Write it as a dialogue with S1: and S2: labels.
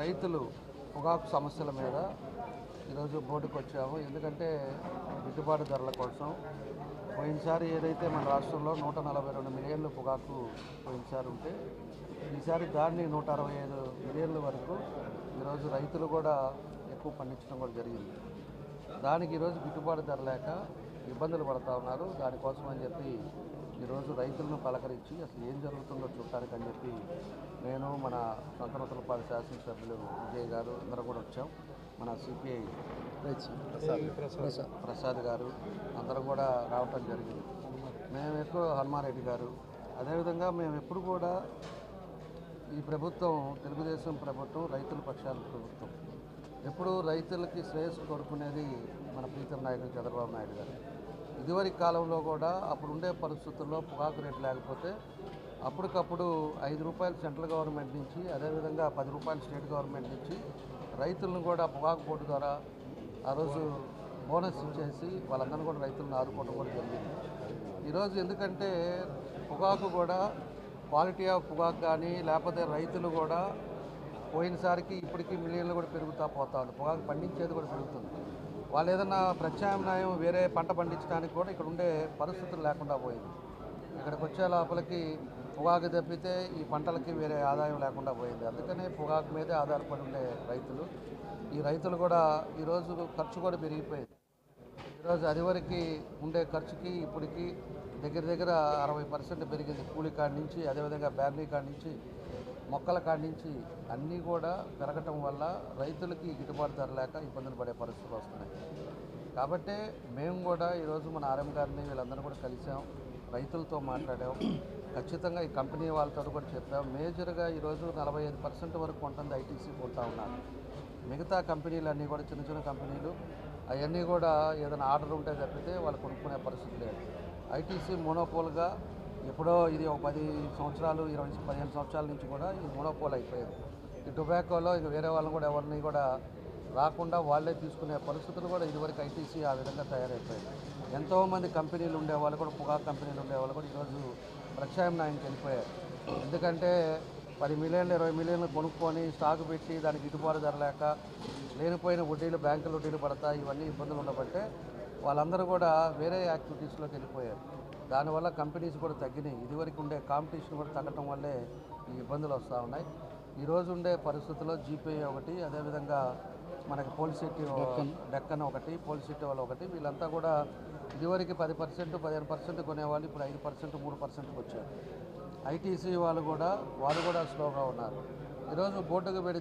S1: రైతులు పొగాకు సమస్యల మీద ఈరోజు బోర్డుకు వచ్చాము. ఎందుకంటే గిట్టుబాటు ధరల కోసం పోయినసారి ఏదైతే మన రాష్ట్రంలో నూట నలభై రెండు మిలియన్లు పొగాకు పోయినసారి ఉంటే ఈసారి దాన్ని నూట అరవై ఐదు మిలియన్ల వరకు ఈరోజు రైతులు కూడా ఎక్కువ పండించడం కూడా జరిగింది. దానికి ఈరోజు గిట్టుబాటు ధర లేక ఇబ్బందులు పడుతూ ఉన్నారు. దానికోసం అని చెప్పి ఈరోజు రైతులను పలకరించి అసలు ఏం జరుగుతుందో చూడటానికి అని చెప్పి మన సంతనతులపాటి శాసనసభ్యులు విజయ్ గారు అందరం కూడా వచ్చాం. మన సిపిఐ ప్రసాద్ గారు అందరం కూడా రావటం జరిగింది. మేము ఎక్కువ హనుమారెడ్డి గారు. అదేవిధంగా మేము ఎప్పుడు కూడా ఈ ప్రభుత్వం తెలుగుదేశం ప్రభుత్వం రైతుల పక్షాల ప్రభుత్వం. ఎప్పుడు రైతులకి శ్రేయస్సు కోరుకునేది మన ప్రీతం నాయుడు చంద్రబాబు నాయుడు గారు. ఇదివరకు కాలంలో కూడా అప్పుడు ఉండే పరిస్థితుల్లో పొగాకు రేటు లేకపోతే అప్పటికప్పుడు ఐదు రూపాయలు సెంట్రల్ గవర్నమెంట్ నుంచి అదేవిధంగా పది రూపాయలు స్టేట్ గవర్నమెంట్ నుంచి రైతులను కూడా పొగాకు పోటు ద్వారా ఆ రోజు బోనస్ ఇచ్చేసి వాళ్ళందరూ కూడా రైతులను ఆదుకోవడం కూడా జరిగింది. ఈరోజు ఎందుకంటే పొగాకు కూడా క్వాలిటీ ఆఫ్ పొగాకు కానీ లేకపోతే రైతులు కూడా పోయినసారికి ఇప్పటికీ మిలియన్లు కూడా పెరుగుతూ పోతా ఉంది పొగాకు పండించేది కూడా పెరుగుతుంది. వాళ్ళు ఏదన్నా ప్రత్యామ్నాయం వేరే పంట పండించడానికి కూడా ఇక్కడ ఉండే పరిస్థితులు లేకుండా పోయింది. ఇక్కడికి వచ్చే లోపలికి పొగాకు తప్పితే ఈ పంటలకి వేరే ఆదాయం లేకుండా పోయింది. అందుకనే పొగాకు మీదే ఆధారపడి ఉండే రైతులు. ఈ రైతులు కూడా ఈరోజు ఖర్చు కూడా పెరిగిపోయింది. ఈరోజు అదివరకు ఉండే ఖర్చుకి ఇప్పటికి దగ్గర దగ్గర అరవై పర్సెంట్ పెరిగింది. కూలి కాడి నుంచి అదేవిధంగా బ్యాటరీ కాడి నుంచి మొక్కల కాడి నుంచి అన్నీ కూడా పెరగటం వల్ల రైతులకి గిట్టుబాటు ధర లేక ఇబ్బందులు పడే పరిస్థితులు వస్తున్నాయి. కాబట్టి మేము కూడా ఈరోజు మన ఆర్ఎం గారిని వీళ్ళందరూ కూడా కలిసాం. రైతులతో మాట్లాడాం ఖచ్చితంగా ఈ కంపెనీ వాళ్ళతో కూడా చెప్పాం మేజర్గా ఈరోజు నలభై ఐదు పర్సెంట్ వరకు ఉంటుంది ఐటీసీ కొంటా ఉన్నారు. మిగతా కంపెనీలు అన్నీ కూడా చిన్న చిన్న కంపెనీలు అవన్నీ కూడా ఏదైనా ఆర్డర్ ఉంటే తప్పితే వాళ్ళు కొనుక్కునే పరిస్థితి లేదు. ఐటీసీ మోనోపోల్గా ఎప్పుడో ఇది ఒక పది సంవత్సరాలు ఇరవై పదిహేను సంవత్సరాల నుంచి కూడా ఇది మోనోపోల్ అయిపోయేది. ఈ టొబాకోలో ఇక వేరే వాళ్ళని కూడా ఎవరిని కూడా రాకుండా వాళ్ళే తీసుకునే పరిస్థితులు కూడా ఇదివరకు ఐటీసీ ఆ విధంగా తయారైపోయాయి ఎంతోమంది కంపెనీలు ఉండేవాళ్ళు కూడా పొగాకు కంపెనీలు ఉండేవాళ్ళు కూడా ఈరోజు ప్రత్యామ్నాయంకి వెళ్ళిపోయారు ఎందుకంటే పది మిలియన్లు ఇరవై మిలియన్లు కొనుక్కొని స్టాక్ పెట్టి దానికి గిట్టుబాటు ధర లేక లేనిపోయిన వడ్డీలు బ్యాంకులు వడ్డీలు పడతాయి ఇవన్నీ ఇబ్బందులు ఉండబట్టే వాళ్ళందరూ కూడా వేరే యాక్టివిటీస్లోకి వెళ్ళిపోయారు. దానివల్ల కంపెనీస్ కూడా తగ్గినాయి. ఇదివరకు ఉండే కాంపిటీషన్ కూడా తగ్గటం వల్లే ఈ ఇబ్బందులు వస్తూ ఉన్నాయి. ఈరోజు ఉండే పరిస్థితుల్లో జీపే ఒకటి అదేవిధంగా మనకి పోలిసిటీ డెక్కన్. ఒకటి పోలిసిటీ వాళ్ళు ఒకటి. వీళ్ళంతా కూడా ఇదివరకు పది పర్సెంట్ పదిహేను పర్సెంట్ కొనేవాళ్ళు ఇప్పుడు ఐదు పర్సెంట్ మూడు పర్సెంట్కి వచ్చారు. ఐటీసీ వాళ్ళు కూడా వాళ్ళు కూడా స్లోగా ఉన్నారు. ఈరోజు బోర్డుకు పెడితే